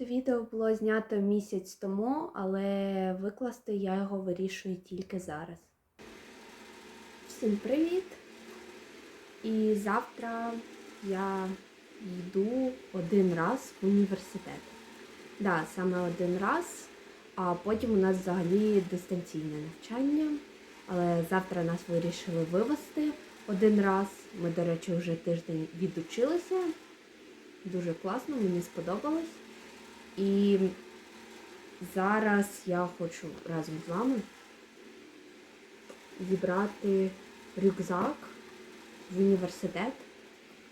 Це відео було знято місяць тому, але викласти я його вирішую тільки зараз. Всім привіт! І завтра я йду один раз в університет. Да, саме один раз, а потім у нас взагалі дистанційне навчання. Але завтра нас вирішили вивезти один раз. Ми, до речі, вже тиждень відучилися. Дуже класно, мені сподобалось. І зараз я хочу разом з вами зібрати рюкзак в університет,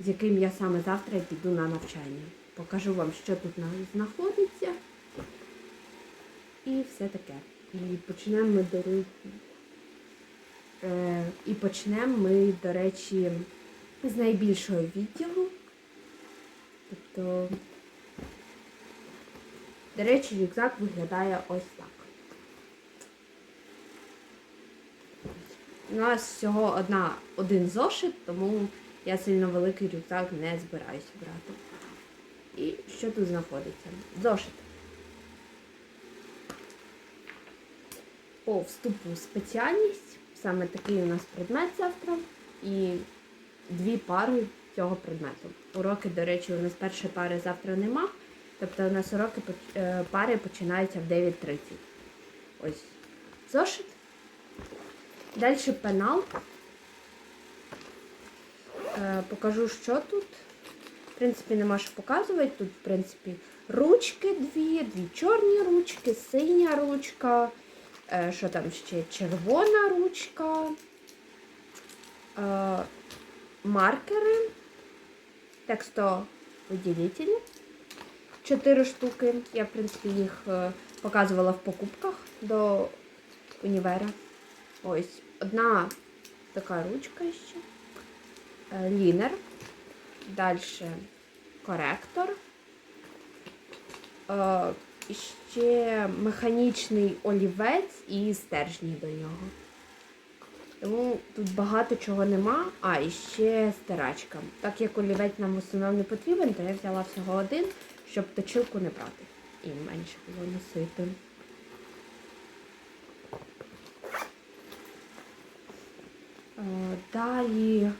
з яким я саме завтра піду на навчання. Покажу вам, що тут на- знаходиться. І все таке. І почнемо ми до е, і почнемо ми, до речі, з найбільшого відділу. Тобто до речі, рюкзак виглядає ось так. У нас всього одна, один зошит, тому я сильно великий рюкзак не збираюся брати. І що тут знаходиться? Зошит. По вступу спеціальність. Саме такий у нас предмет завтра. І дві пари цього предмету. Уроки, до речі, у нас першої пари завтра нема. Тобто у нас уроки е, пари починаються в 9.30. Ось зошит. Далі пенал. Е, покажу, що тут. В принципі, нема що показувати. Тут, в принципі, ручки дві, дві чорні ручки, синя ручка, е, що там ще червона ручка, маркери, тексто Чотири штуки. Я, в принципі, їх е, показувала в покупках до універа. Ось одна така ручка ще. Е, лінер. Далі коректор. Е, ще механічний олівець і стержні до нього. Тому тут багато чого нема, а і ще стирачка. Так як олівець нам в основному не потрібен, то я взяла всього один щоб точилку не брати. І менше було носити. Е, Далі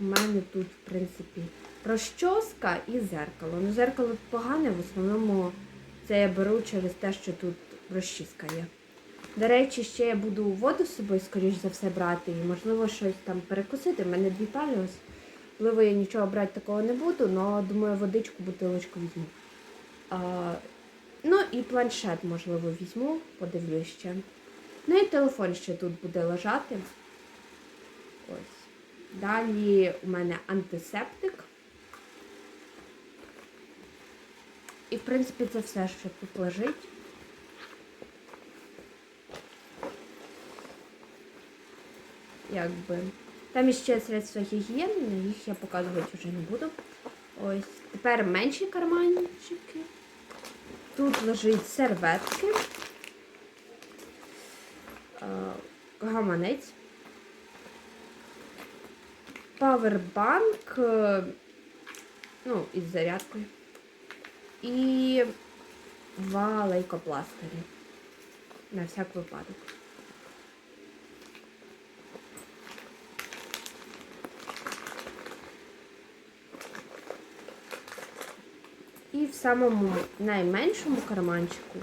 у мене тут, в принципі, розчоска і зеркало. Ну, зеркало погане, в основному це я беру через те, що тут розчіска є. До речі, ще я буду воду з собою, скоріш за все, брати, і можливо щось там перекусити. У мене дві пари Можливо, я нічого брати такого не буду, але думаю, водичку, бутилочку візьму. А, ну і планшет, можливо, візьму, подивлюсь ще. Ну і телефон ще тут буде лежати. Ось. Далі у мене антисептик. І, в принципі, це все, що тут лежить. Якби. Там іще средства гігієни, їх я показувати вже не буду. Ось. Тепер менші карманчики. Тут лежить серветки. Гаманець. Павербанк. е, Ну, із зарядкою. І два лейкопластирі. На всяк випадок. І в самому найменшому карманчику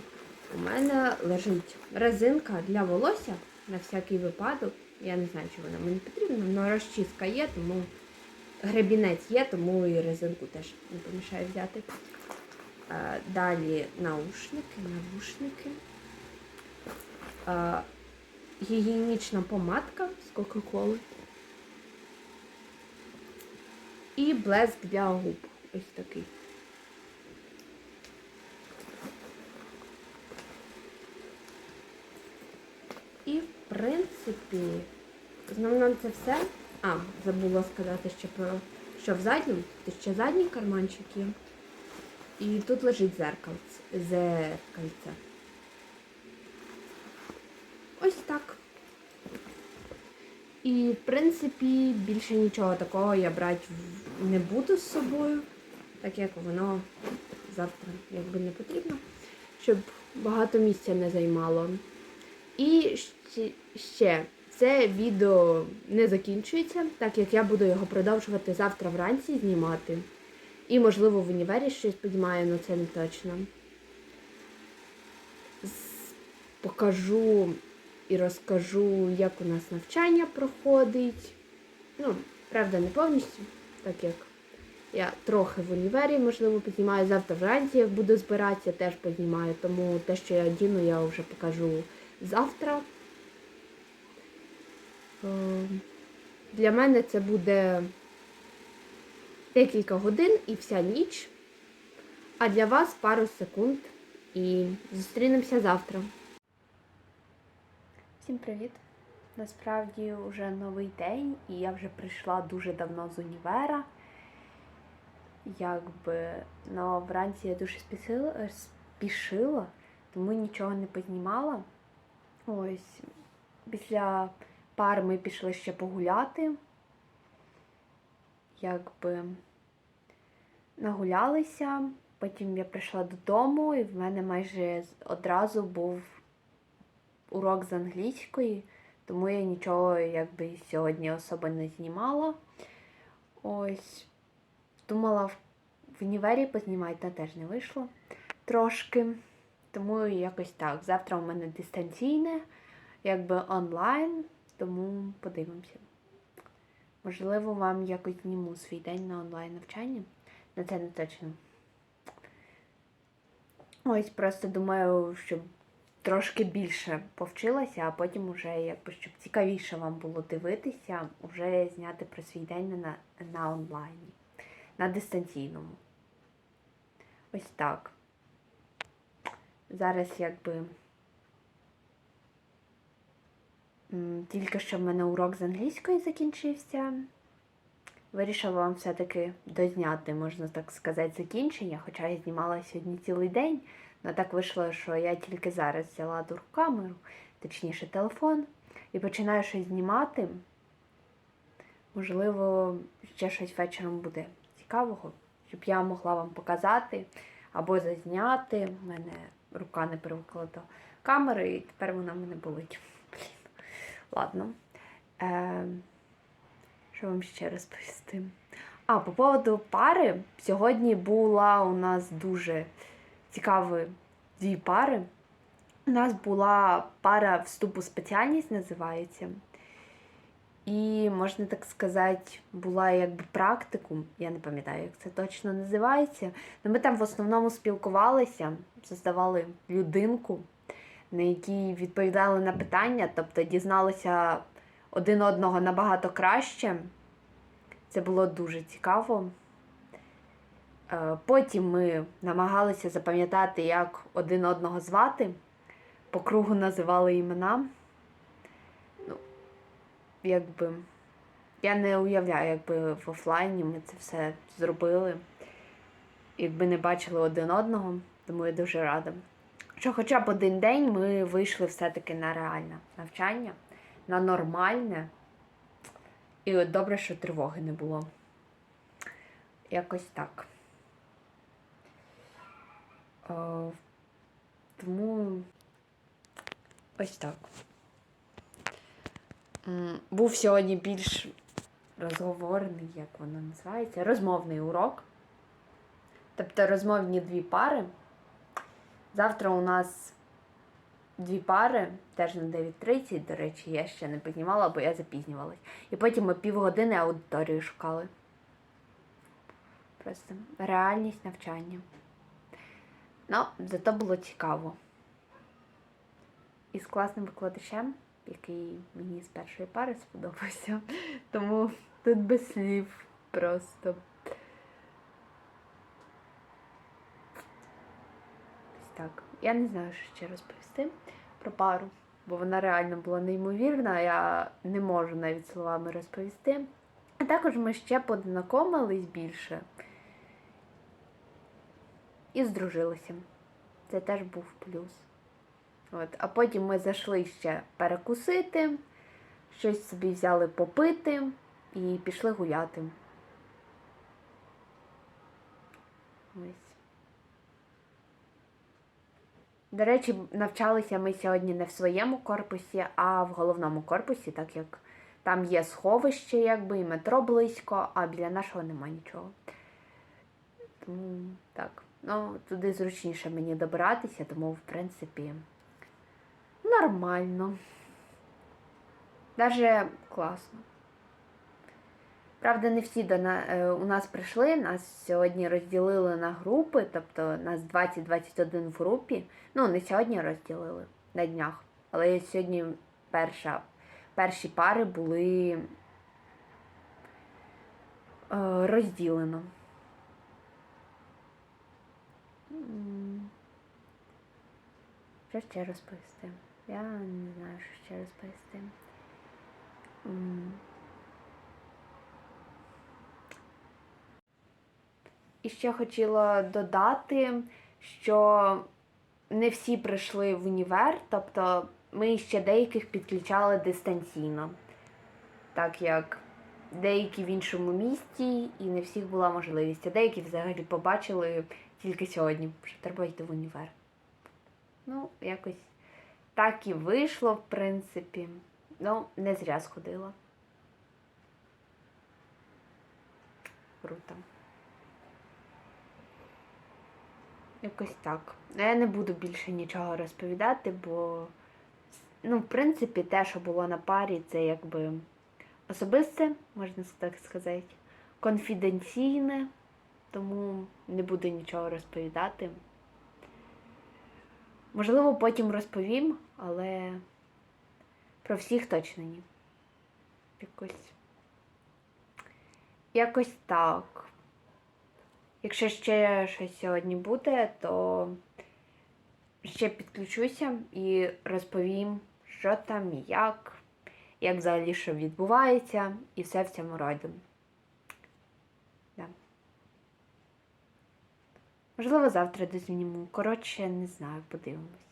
у мене лежить резинка для волосся на всякий випадок. Я не знаю, чи вона мені потрібна, але розчіска є, тому гребінець є, тому і резинку теж не помішає взяти. Е, Далі наушники, навушники. Е, Гігієнічна помадка з Кока-Коли. І блеск для губ. Ось такий. І, в принципі, основно це все. А, забула сказати ще про що в задньому, то ще задній карманчик є. І тут лежить зеркальце. зеркальце. Ось так. І, в принципі, більше нічого такого я брати не буду з собою. так як воно завтра якби не потрібно, щоб багато місця не займало. І ще, це відео не закінчується, так як я буду його продовжувати завтра вранці знімати. І, можливо, в універі щось піднімаю, але це не точно. Покажу і розкажу, як у нас навчання проходить. Ну, правда, не повністю, так як я трохи в універі, можливо, познімаю завтра вранці, як буду збиратися, теж познімаю. Тому те, що я одіну, я вже покажу завтра. Е, Для мене це буде декілька годин і вся ніч. А для вас пару секунд. І зустрінемося завтра. Всім привіт! Насправді вже новий день, і я вже прийшла дуже давно з універа. Якби но вранці я дуже спішила, спішила, тому нічого не познімала. Ось після пар ми пішли ще погуляти. Якби нагулялися. Потім я прийшла додому, і в мене майже одразу був урок з англійської, тому я нічого якби сьогодні особо не знімала. Ось думала в універі познімати, та теж не вийшло трошки. Тому якось так. Завтра у мене дистанційне, якби онлайн, тому подивимося. Можливо, вам якось зніму свій день на онлайн навчанні. На це не точно. Ось просто думаю, щоб трошки більше повчилася, а потім уже, якби, щоб цікавіше вам було дивитися, вже зняти про свій день на, на онлайні, на дистанційному. Ось так. Зараз якби. Тільки що в мене урок з англійської закінчився. Вирішила вам все-таки дозняти, можна так сказати, закінчення, хоча я знімала сьогодні цілий день. Але так вийшло, що я тільки зараз взяла другу камеру, точніше телефон, і починаю щось знімати. Можливо, ще щось вечором буде цікавого, щоб я могла вам показати або зазняти. Мене рука не привикла до камери, і тепер вона в мене болить. Блін. Ладно. Е, що вам ще розповісти? А, по поводу пари. Сьогодні була у нас дуже цікаві дві пари. У нас була пара вступу спеціальність, називається. Можна так сказати, була якби практикум, я не пам'ятаю, як це точно називається. Но ми там в основному спілкувалися, создавали людинку, на якій відповідали на питання, тобто дізналися один одного набагато краще. Це було дуже цікаво. Е, Потім ми намагалися запам'ятати, як один одного звати. По кругу називали імена. Ну, якби. Я не уявляю, якби в офлайні ми це все зробили. Якби не бачили один одного, тому я дуже рада. Що хоча б один день ми вийшли все-таки на реальне навчання, на нормальне. І от добре, що тривоги не було. Якось так. О, тому ось так. Був сьогодні більш розговорний, як воно називається, розмовний урок. Тобто розмовні дві пари. Завтра у нас дві пари, теж на 9.30, до речі, я ще не піднімала, бо я запізнювалась. І потім ми півгодини аудиторію шукали. Просто реальність навчання. Ну, зато було цікаво. І з класним викладачем, який мені з першої пари сподобався. Тому тут без слів просто. Ось так. Я не знаю, що ще розповісти про пару, бо вона реально була неймовірна, я не можу навіть словами розповісти. А також ми ще познайомились більше і здружилися. Це теж був плюс. От. А потім ми зайшли ще перекусити, щось собі взяли попити і пішли гуляти. Ось. До речі, навчалися ми сьогодні не в своєму корпусі, а в головному корпусі, так як там є сховище, якби, і метро близько, а біля нашого нема нічого. Тому так. Ну, туди зручніше мені добиратися, тому, в принципі, нормально. Даже класно. Правда, не всі до на, е, у нас прийшли, нас сьогодні розділили на групи, тобто нас 20-21 в групі. Ну, не сьогодні розділили на днях, але сьогодні перша, перші пари були е, розділено. Що ще розповісти? Я не знаю, що ще розповісти. І ще хотіла додати, що не всі прийшли в універ, тобто ми ще деяких підключали дистанційно, так як деякі в іншому місті і не всіх була можливість, а деякі взагалі побачили тільки сьогодні, що треба йти в універ. Ну, якось так і вийшло, в принципі. Ну, не зря сходила. Круто. Якось так. Я не буду більше нічого розповідати, бо, ну, в принципі, те, що було на парі, це якби особисте, можна так сказати, конфіденційне, тому не буду нічого розповідати. Можливо, потім розповім, але про всіх точно ні. Якось. Якось так. Якщо ще щось сьогодні буде, то ще підключуся і розповім, що там, і як, як взагалі що відбувається, і все в цьому роді. Да. Можливо, завтра дозніму. Коротше, не знаю, подивимось.